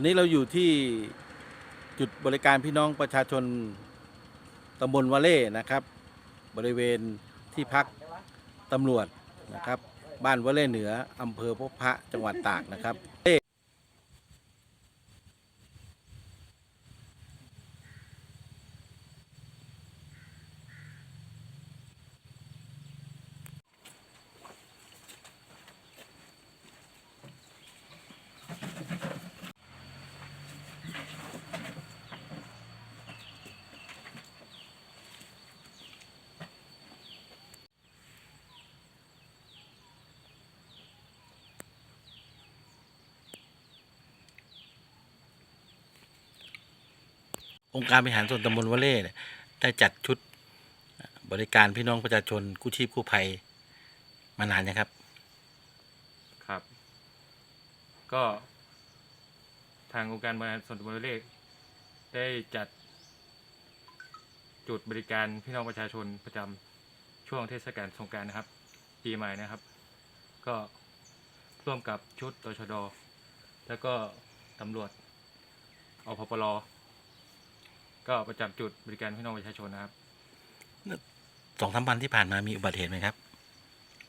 อนนี้เราอยู่ที่จุดบริการพี่น้องประชาชนตำบลวาเล่นะครับ บริเวณที่พักตำรวจนะครับ บ้านวาเล่เหนืออำเภอพบพระจังหวัดตากนะครับ องค์การบริหารส่วนตำบลวาเล่เนี่ยได้จัดชุดบริการพี่น้องประชาชนกู้ชีพกู้ภัยมานานยังครับ ครับ ก็ทางองค์การบริหารส่วนตำบลเลขได้จัด จุดบริการพี่น้องประชาชนประจำช่วงเทศกาลสงกรารนะครับ ปีใหม่นะครับ ก็ร่วมกับชุดตชด แล้วก็ตำรวจอพปร ก็ประจำจุดบริการพี่น้องประชาชนนะครับสองสามวันที่ผ่านมามีอุบัติเหตุไหมครับ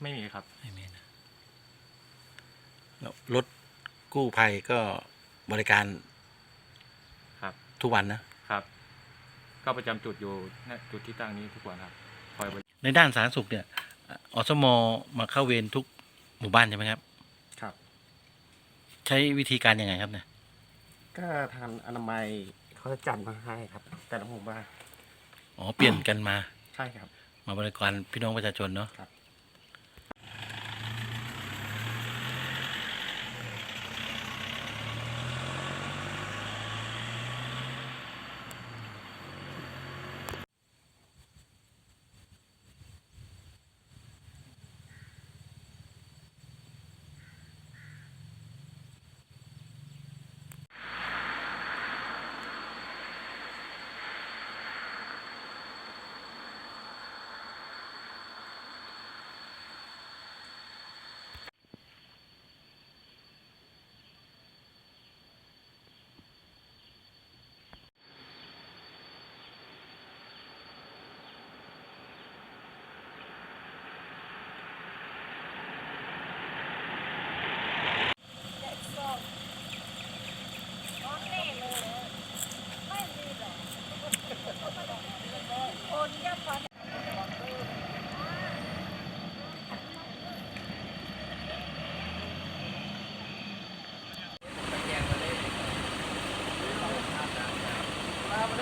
ไม่มีครับไม่มีนะแล้วรถกู้ภัยก็บริการครับ ทุกวันนะครับ ก็ประจำจุดอยู่ณจุดที่ตั้งนี้ทุกวันครับคอยบริในด้านสาธารณสุขเนี่ยอสมมาเข้าเวรทุกหมู่บ้านใช่ไหมครับ ครับ ใช้วิธีการยังไงครับเนี่ยก็ทางอนามัย เขาจะจัดมาให้ครับ แต่ละหมู่บ้านอ๋อเปลี่ยนกันมา ใช่ครับ มาบริการพี่น้องประชาชนเนาะครับ